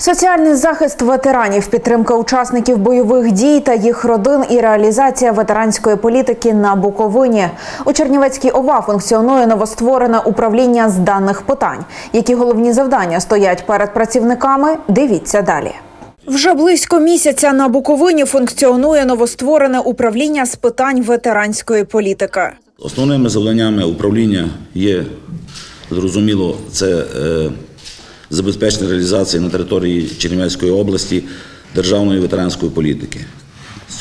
Соціальний захист ветеранів, підтримка учасників бойових дій та їх родин і реалізація ветеранської політики на Буковині. У Чернівецькій ОВА функціонує новостворене управління з даних питань. Які головні завдання стоять перед працівниками? Дивіться далі. Вже близько місяця на Буковині функціонує новостворене управління з питань ветеранської політики. Основними завданнями управління є, зрозуміло, це е, забезпечення реалізації на території Чернівецької області державної ветеранської політики,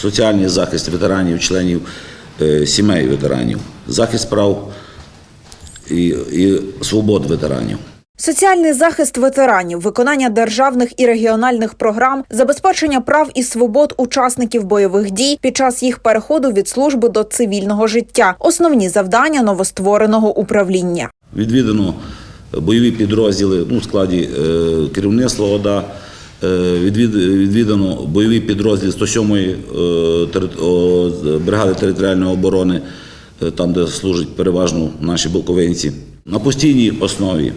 соціальний захист ветеранів, членів е, сімей ветеранів, захист прав і, і свобод ветеранів. Соціальний захист ветеранів, виконання державних і регіональних програм, забезпечення прав і свобод учасників бойових дій під час їх переходу від служби до цивільного життя основні завдання новоствореного управління. Відвідано бойові підрозділи ну, в складі е, керівництва ОДА. е, Відвід, відвідано бойові підрозділи 107-ї е, бригади територіальної оборони, там, де служать переважно наші буковинці. На постійній основі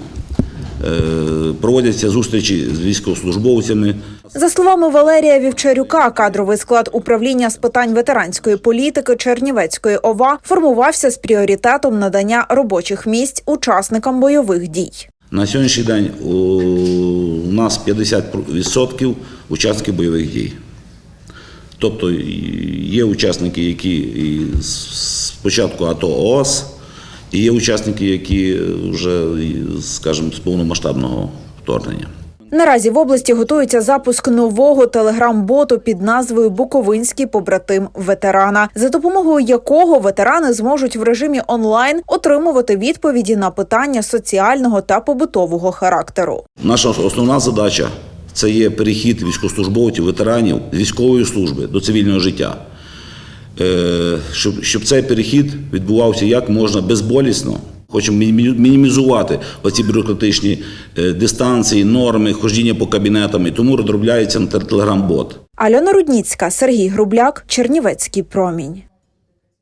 проводяться зустрічі з військовослужбовцями, За словами Валерія Вівчарюка, кадровий склад управління з питань ветеранської політики Чернівецької ОВА формувався з пріоритетом надання робочих місць учасникам бойових дій. На сьогоднішній день у нас 50% учасників бойових дій. Тобто є учасники, які з АТО ООС, і є учасники, які вже, і, скажімо, з повномасштабного вторгнення. Наразі в області готується запуск нового телеграм-боту під назвою Буковинський побратим ветерана, за допомогою якого ветерани зможуть в режимі онлайн отримувати відповіді на питання соціального та побутового характеру. Наша основна задача це є перехід військовослужбовців, ветеранів з військової служби до цивільного життя. Е, Щоб, щоб цей перехід відбувався як можна безболісно. Хочемо мінімі- мінімізувати оці бюрократичні е, дистанції, норми, хождіння по кабінетам, і тому розробляється на телеграм-бот. Альона Рудніцька, Сергій Грубляк, Чернівецький промінь.